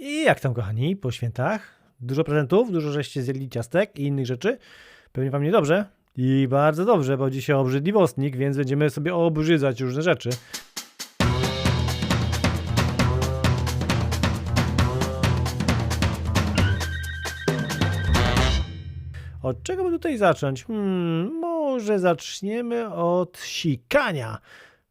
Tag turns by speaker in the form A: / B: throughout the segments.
A: I jak tam, kochani, po świętach? Dużo prezentów, dużo żeście zjedli ciastek i innych rzeczy. Pewnie wam niedobrze. I bardzo dobrze, bo dzisiaj obrzydliwostnik, więc będziemy sobie obrzydzać różne rzeczy. Od czego by tutaj zacząć? Hmm, może zaczniemy od sikania.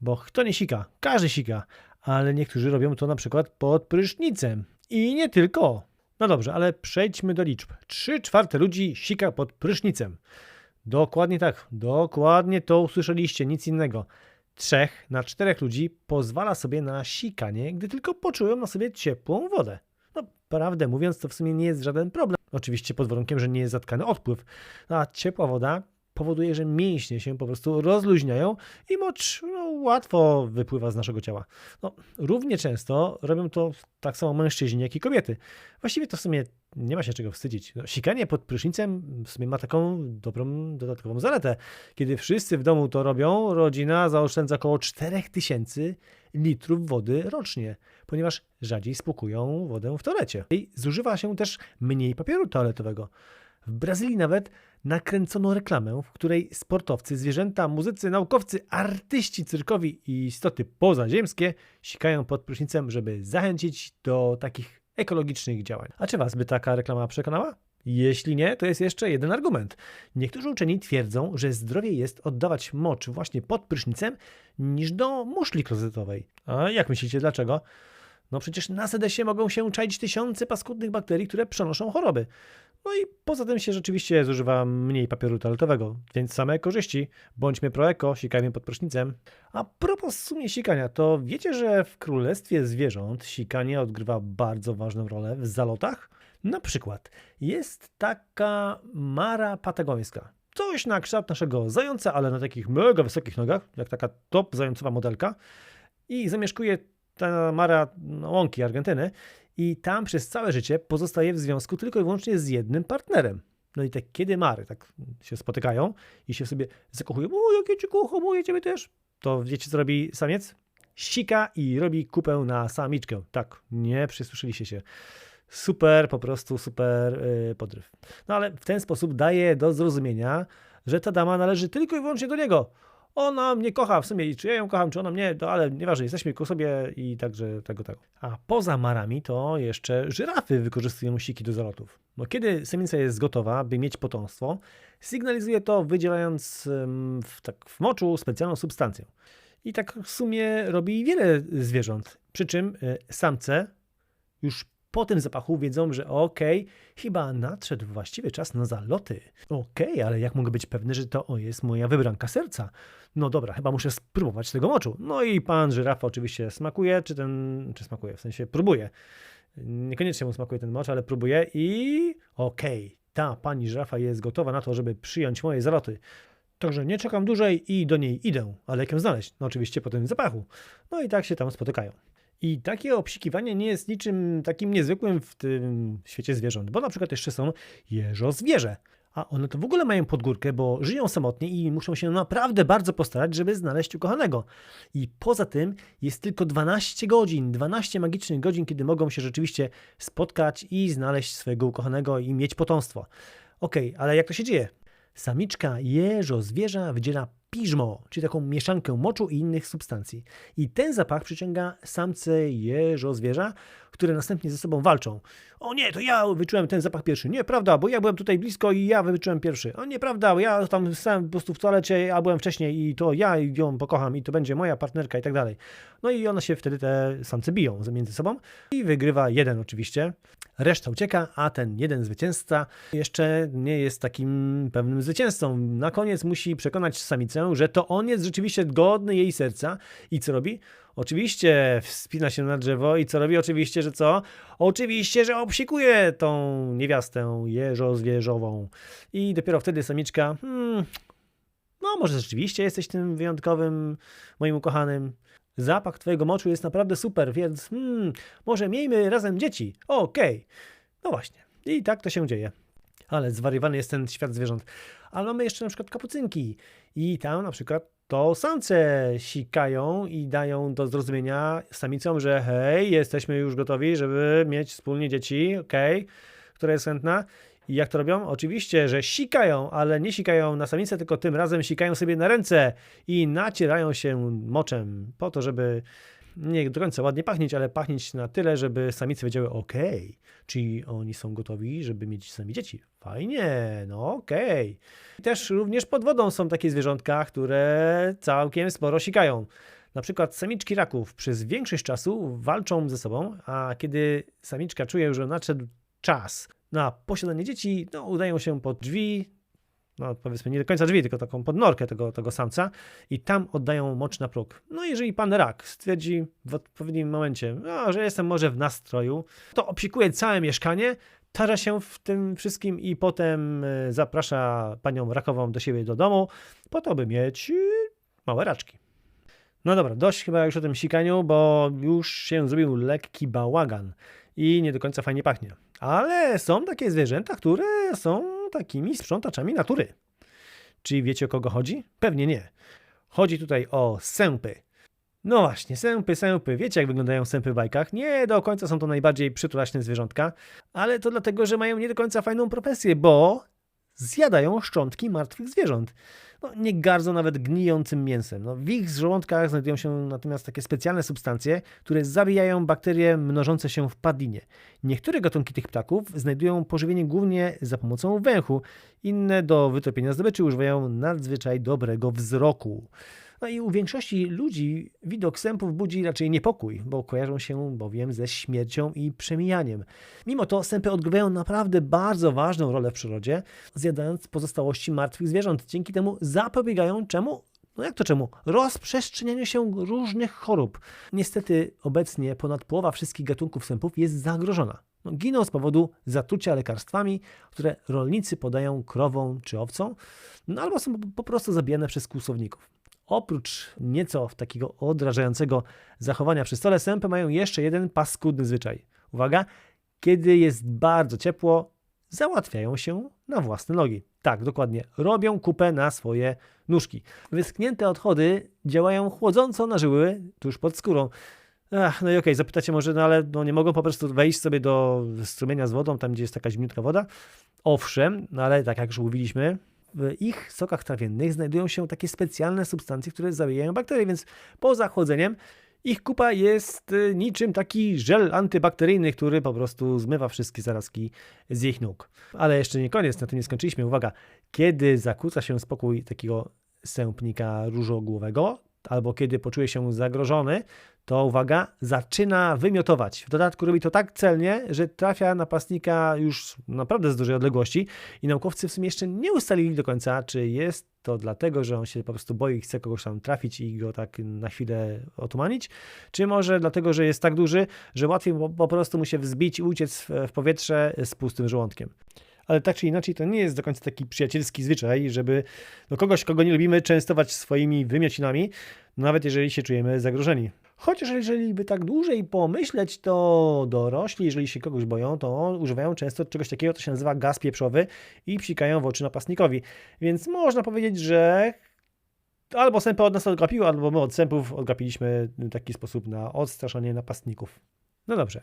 A: Bo kto nie sika? Każdy sika. Ale niektórzy robią to na przykład pod prysznicem. I nie tylko. No dobrze, ale przejdźmy do liczb. 3 czwarte ludzi sika pod prysznicem. Dokładnie tak. Dokładnie to usłyszeliście, nic innego. Trzech na czterech ludzi pozwala sobie na sikanie, gdy tylko poczują na sobie ciepłą wodę. No, prawdę mówiąc, to w sumie nie jest żaden problem. Oczywiście pod warunkiem, że nie jest zatkany odpływ. A ciepła woda powoduje, że mięśnie się po prostu rozluźniają i mocz no, łatwo wypływa z naszego ciała. No, równie często robią to tak samo mężczyźni, jak i kobiety. Właściwie to w sumie nie ma się czego wstydzić. No, sikanie pod prysznicem w sumie ma taką dobrą, dodatkową zaletę. Kiedy wszyscy w domu to robią, rodzina zaoszczędza około 4000 litrów wody rocznie, ponieważ rzadziej spłukują wodę w toalecie. I zużywa się też mniej papieru toaletowego. W Brazylii nawet nakręcono reklamę, w której sportowcy, zwierzęta, muzycy, naukowcy, artyści cyrkowi i istoty pozaziemskie sikają pod prysznicem, żeby zachęcić do takich ekologicznych działań. A czy Was by taka reklama przekonała? Jeśli nie, to jest jeszcze jeden argument. Niektórzy uczeni twierdzą, że zdrowiej jest oddawać mocz właśnie pod prysznicem niż do muszli klozetowej. A jak myślicie, dlaczego? No przecież na sedesie mogą się czaić tysiące paskudnych bakterii, które przenoszą choroby. No i poza tym się rzeczywiście zużywa mniej papieru toaletowego, więc same korzyści. Bądźmy proeko, sikajmy pod prysznicem. A propos sumie sikania, to wiecie, że w królestwie zwierząt sikanie odgrywa bardzo ważną rolę w zalotach? Na przykład jest taka mara patagońska. Coś na kształt naszego zająca, ale na takich mega wysokich nogach, jak taka top zającowa modelka. I zamieszkuje ta mara no, łąki Argentyny i tam przez całe życie pozostaje w związku tylko i wyłącznie z jednym partnerem. No i tak kiedy mary tak się spotykają i się w sobie zakochują, o jakie cię kocham, o ja ciebie też, to wiecie co robi samiec? Sika i robi kupę na samiczkę. Tak, nie przysłyszeliście się. Super, po prostu super yy, podryw. No ale w ten sposób daje do zrozumienia, że ta dama należy tylko i wyłącznie do niego ona mnie kocha w sumie czy ja ją kocham, czy ona mnie, to ale nieważne, jesteśmy ku sobie i także tego, tego. A poza marami to jeszcze żyrafy wykorzystują siki do zalotów. Bo kiedy samica jest gotowa, by mieć potomstwo, sygnalizuje to wydzielając w, tak, w moczu specjalną substancję. I tak w sumie robi wiele zwierząt. Przy czym y, samce już po tym zapachu wiedzą, że okej, okay, chyba nadszedł właściwy czas na zaloty. Okej, okay, ale jak mogę być pewny, że to jest moja wybranka serca? No dobra, chyba muszę spróbować tego moczu. No i pan żyrafa oczywiście smakuje, czy ten, czy smakuje, w sensie próbuje. Niekoniecznie mu smakuje ten mocz, ale próbuje i okej, okay, ta pani żyrafa jest gotowa na to, żeby przyjąć moje zaloty. Także nie czekam dłużej i do niej idę. Ale jak ją znaleźć? No oczywiście po tym zapachu. No i tak się tam spotykają. I takie obsikiwanie nie jest niczym takim niezwykłym w tym świecie zwierząt, bo na przykład jeszcze są jeżozwierzę. A one to w ogóle mają podgórkę, bo żyją samotnie i muszą się naprawdę bardzo postarać, żeby znaleźć ukochanego. I poza tym jest tylko 12 godzin, 12 magicznych godzin, kiedy mogą się rzeczywiście spotkać i znaleźć swojego ukochanego i mieć potomstwo. Okej, okay, ale jak to się dzieje? Samiczka jeżo zwierza wydziela piżmo, czyli taką mieszankę moczu i innych substancji. I ten zapach przyciąga samce jeżo zwierza, które następnie ze sobą walczą. O nie, to ja wyczułem ten zapach pierwszy. Nie, prawda, bo ja byłem tutaj blisko i ja wyczułem pierwszy. O nie, prawda, bo ja tam stałem po prostu w toalecie, a byłem wcześniej i to ja ją pokocham i to będzie moja partnerka i tak dalej. No i one się wtedy, te samce biją między sobą i wygrywa jeden oczywiście. Reszta ucieka, a ten jeden zwycięzca jeszcze nie jest takim pewnym zwycięzcą. Na koniec musi przekonać samicę, że to on jest rzeczywiście godny jej serca i co robi? Oczywiście wspina się na drzewo i co robi? Oczywiście, że co? Oczywiście, że obsikuje tą niewiastę jeżo-zwierzową. I dopiero wtedy samiczka, hmm, no może rzeczywiście jesteś tym wyjątkowym, moim ukochanym. Zapach twojego moczu jest naprawdę super, więc hmm, może miejmy razem dzieci. Okej. Okay. No właśnie. I tak to się dzieje. Ale zwariowany jest ten świat zwierząt. Ale mamy jeszcze na przykład kapucynki. I tam na przykład to samce sikają i dają do zrozumienia samicom, że hej, jesteśmy już gotowi, żeby mieć wspólnie dzieci, okej, która jest chętna. I jak to robią? Oczywiście, że sikają, ale nie sikają na samicę, tylko tym razem sikają sobie na ręce i nacierają się moczem po to, żeby nie do końca ładnie pachnieć, ale pachnieć na tyle, żeby samice wiedziały, okej, czyli oni są gotowi, żeby mieć sami dzieci. Fajnie, no okej. Też również pod wodą są takie zwierzątka, które całkiem sporo sikają. Na przykład samiczki raków przez większość czasu walczą ze sobą, a kiedy samiczka czuje, że nadszedł czas na posiadanie dzieci, no udają się pod drzwi, no powiedzmy nie do końca drzwi, tylko taką podnorkę tego, tego samca i tam oddają mocz na próg. No jeżeli pan rak stwierdzi w odpowiednim momencie, no, że jestem może w nastroju, to obsikuje całe mieszkanie, tarza się w tym wszystkim i potem e, zaprasza panią rakową do siebie do domu, po to, by mieć e, małe raczki. No dobra, dość chyba już o tym sikaniu, bo już się zrobił lekki bałagan i nie do końca fajnie pachnie. Ale są takie zwierzęta, które są takimi sprzątaczami natury. Czy wiecie o kogo chodzi? Pewnie nie. Chodzi tutaj o sępy. No właśnie, sępy, sępy. Wiecie, jak wyglądają sępy w bajkach? Nie do końca są to najbardziej przytulaśne zwierzątka, ale to dlatego, że mają nie do końca fajną profesję, bo zjadają szczątki martwych zwierząt. No, nie gardzą nawet gnijącym mięsem. No, w ich żołądkach znajdują się natomiast takie specjalne substancje, które zabijają bakterie mnożące się w padlinie. Niektóre gatunki tych ptaków znajdują pożywienie głównie za pomocą węchu, inne do wytopienia zdobyczy używają nadzwyczaj dobrego wzroku. No i u większości ludzi widok sępów budzi raczej niepokój, bo kojarzą się bowiem ze śmiercią i przemijaniem. Mimo to sępy odgrywają naprawdę bardzo ważną rolę w przyrodzie, zjadając pozostałości martwych zwierząt. Dzięki temu zapobiegają czemu? No jak to czemu? Rozprzestrzenianiu się różnych chorób. Niestety obecnie ponad połowa wszystkich gatunków sępów jest zagrożona. No, giną z powodu zatrucia lekarstwami, które rolnicy podają krowom czy owcom, no albo są po prostu zabijane przez kłusowników. Oprócz nieco takiego odrażającego zachowania przy stole, sępy mają jeszcze jeden paskudny zwyczaj. Uwaga, kiedy jest bardzo ciepło, załatwiają się na własne nogi. Tak, dokładnie. Robią kupę na swoje nóżki. Wyschnięte odchody działają chłodząco na żyły tuż pod skórą. Ach, no i okej, okay, zapytacie może, no ale no nie mogą po prostu wejść sobie do strumienia z wodą, tam gdzie jest taka zimniutka woda. Owszem, no ale tak jak już mówiliśmy, w ich sokach trawiennych znajdują się takie specjalne substancje, które zabijają bakterie, więc po zachłodzeniem ich kupa jest y, niczym taki żel antybakteryjny, który po prostu zmywa wszystkie zarazki z ich nóg. Ale jeszcze nie koniec, na tym nie skończyliśmy. Uwaga, kiedy zakłóca się spokój takiego sępnika różogłowego, albo kiedy poczuje się zagrożony, to uwaga, zaczyna wymiotować. W dodatku robi to tak celnie, że trafia napastnika już naprawdę z dużej odległości i naukowcy w sumie jeszcze nie ustalili do końca, czy jest to dlatego, że on się po prostu boi, chce kogoś tam trafić i go tak na chwilę otumanić, czy może dlatego, że jest tak duży, że łatwiej po prostu mu się wzbić i uciec w powietrze z pustym żołądkiem ale tak czy inaczej to nie jest do końca taki przyjacielski zwyczaj, żeby no, kogoś, kogo nie lubimy, częstować swoimi wymiocinami, nawet jeżeli się czujemy zagrożeni. Chociaż jeżeli by tak dłużej pomyśleć, to dorośli, jeżeli się kogoś boją, to używają często czegoś takiego, co się nazywa gaz pieprzowy i psikają w oczy napastnikowi. Więc można powiedzieć, że albo sępy od nas odgapiły, albo my od sępów odgapiliśmy taki sposób na odstraszanie napastników. No dobrze.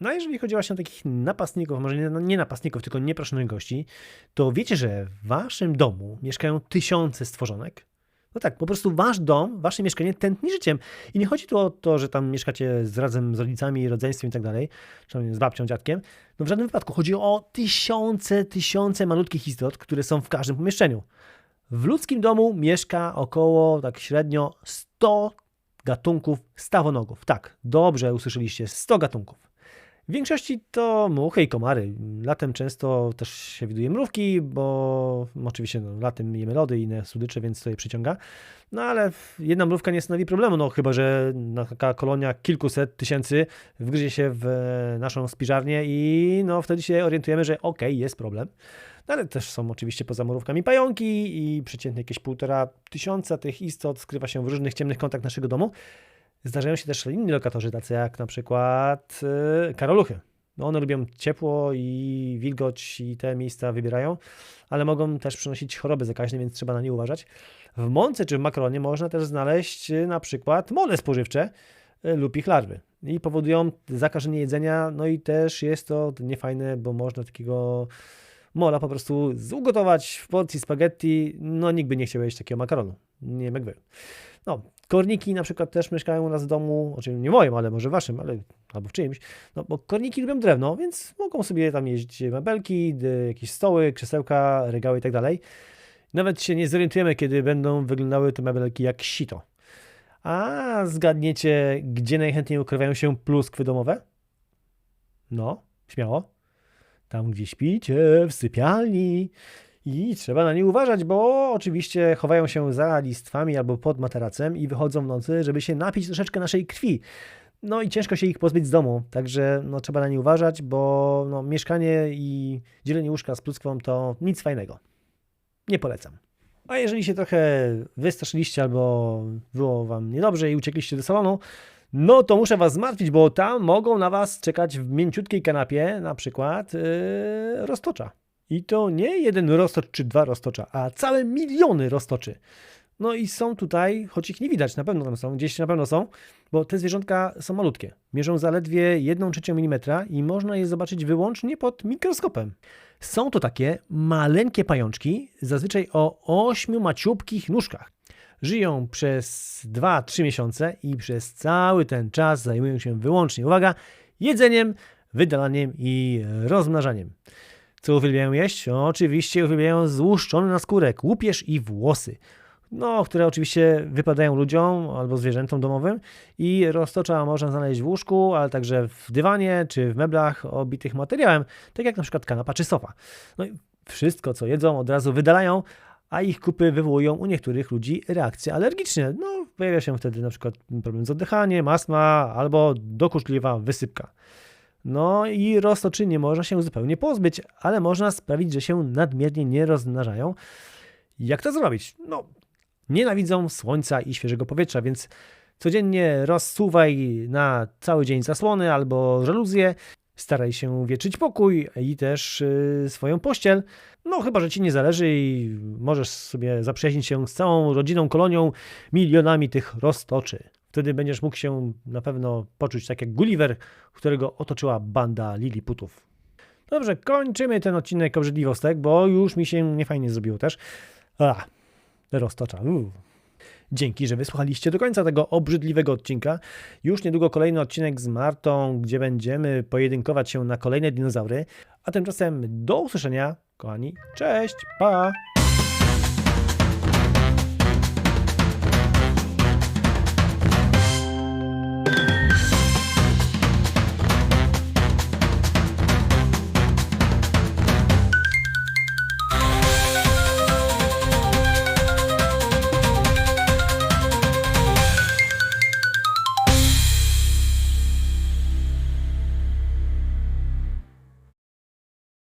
A: No jeżeli chodzi właśnie o takich napastników, może nie, nie napastników, tylko nieproszonych gości, to wiecie, że w waszym domu mieszkają tysiące stworzonek? No tak, po prostu wasz dom, wasze mieszkanie tętni życiem. I nie chodzi tu o to, że tam mieszkacie z razem z rodzicami, rodzeństwem i tak dalej, z babcią, dziadkiem. No w żadnym wypadku. Chodzi o tysiące, tysiące malutkich istot, które są w każdym pomieszczeniu. W ludzkim domu mieszka około, tak średnio, 100 gatunków stawonogów. Tak, dobrze usłyszeliście, 100 gatunków. W większości to muchy i komary. Latem często też się widuje mrówki, bo oczywiście no, latem jemy lody i inne słodycze, więc to je przyciąga. No ale jedna mrówka nie stanowi problemu, no chyba, że taka kolonia kilkuset tysięcy wgryzie się w naszą spiżarnię i no wtedy się orientujemy, że okej, okay, jest problem. No ale też są oczywiście poza mrówkami pająki i przeciętnie jakieś półtora tysiąca tych istot skrywa się w różnych ciemnych kątach naszego domu. Zdarzają się też inni lokatorzy, tacy jak na przykład yy, karoluchy. No one lubią ciepło i wilgoć i te miejsca wybierają, ale mogą też przynosić choroby zakaźne, więc trzeba na nie uważać. W mące czy w makaronie można też znaleźć y, na przykład mole spożywcze y, lub ich larwy i powodują zakażenie jedzenia, no i też jest to niefajne, bo można takiego mola po prostu zugotować w porcji spaghetti, no nikt by nie chciał jeść takiego makaronu, nie wiem jak wy. No, korniki na przykład też mieszkają u nas w domu, oczywiście nie moim, ale może waszym, ale albo w czyimś, no bo korniki lubią drewno, więc mogą sobie tam jeździć mebelki, jakieś stoły, krzesełka, regały i tak dalej. Nawet się nie zorientujemy, kiedy będą wyglądały te mebelki jak sito. A zgadniecie, gdzie najchętniej ukrywają się pluskwy domowe? No, śmiało. Tam, gdzie śpicie, w sypialni. I trzeba na nie uważać, bo oczywiście chowają się za listwami albo pod materacem i wychodzą w nocy, żeby się napić troszeczkę naszej krwi. No i ciężko się ich pozbyć z domu, także no, trzeba na nie uważać, bo no, mieszkanie i dzielenie łóżka z pluskwą to nic fajnego. Nie polecam. A jeżeli się trochę wystraszyliście albo było wam niedobrze i uciekliście do salonu, no to muszę was zmartwić, bo tam mogą na was czekać w mięciutkiej kanapie na przykład yy, roztocza. I to nie jeden roztocz czy dwa roztocza, a całe miliony roztoczy. No i są tutaj, choć ich nie widać, na pewno tam są, gdzieś na pewno są, bo te zwierzątka są malutkie. Mierzą zaledwie 1 trzecią mm i można je zobaczyć wyłącznie pod mikroskopem. Są to takie maleńkie pajączki, zazwyczaj o ośmiu maciupkich nóżkach. Żyją przez 2-3 miesiące i przez cały ten czas zajmują się wyłącznie, uwaga, jedzeniem, wydalaniem i rozmnażaniem. Co uwielbiają jeść? Oczywiście uwielbiają złuszczony naskórek, łupież i włosy. No, które oczywiście wypadają ludziom albo zwierzętom domowym i roztocza można znaleźć w łóżku, ale także w dywanie czy w meblach obitych materiałem, tak jak na przykład kanapa czy sofa. No i wszystko, co jedzą, od razu wydalają, a ich kupy wywołują u niektórych ludzi reakcje alergiczne. No, pojawia się wtedy na przykład problem z oddychaniem, astma albo dokuczliwa wysypka. No i roztoczy nie można się zupełnie pozbyć, ale można sprawić, że się nadmiernie nie rozmnażają. Jak to zrobić? No, nienawidzą słońca i świeżego powietrza, więc codziennie rozsuwaj na cały dzień zasłony albo żaluzje. Staraj się wieczyć pokój i też yy, swoją pościel. No, chyba, że ci nie zależy i możesz sobie zaprzyjaźnić się z całą rodziną, kolonią, milionami tych roztoczy. Wtedy będziesz mógł się na pewno poczuć tak jak Gulliver, którego otoczyła banda Liliputów. Dobrze, kończymy ten odcinek obrzydliwostek, bo już mi się niefajnie zrobiło też. A, roztocza. Uu. Dzięki, że wysłuchaliście do końca tego obrzydliwego odcinka. Już niedługo kolejny odcinek z Martą, gdzie będziemy pojedynkować się na kolejne dinozaury. A tymczasem do usłyszenia, kochani. Cześć, pa!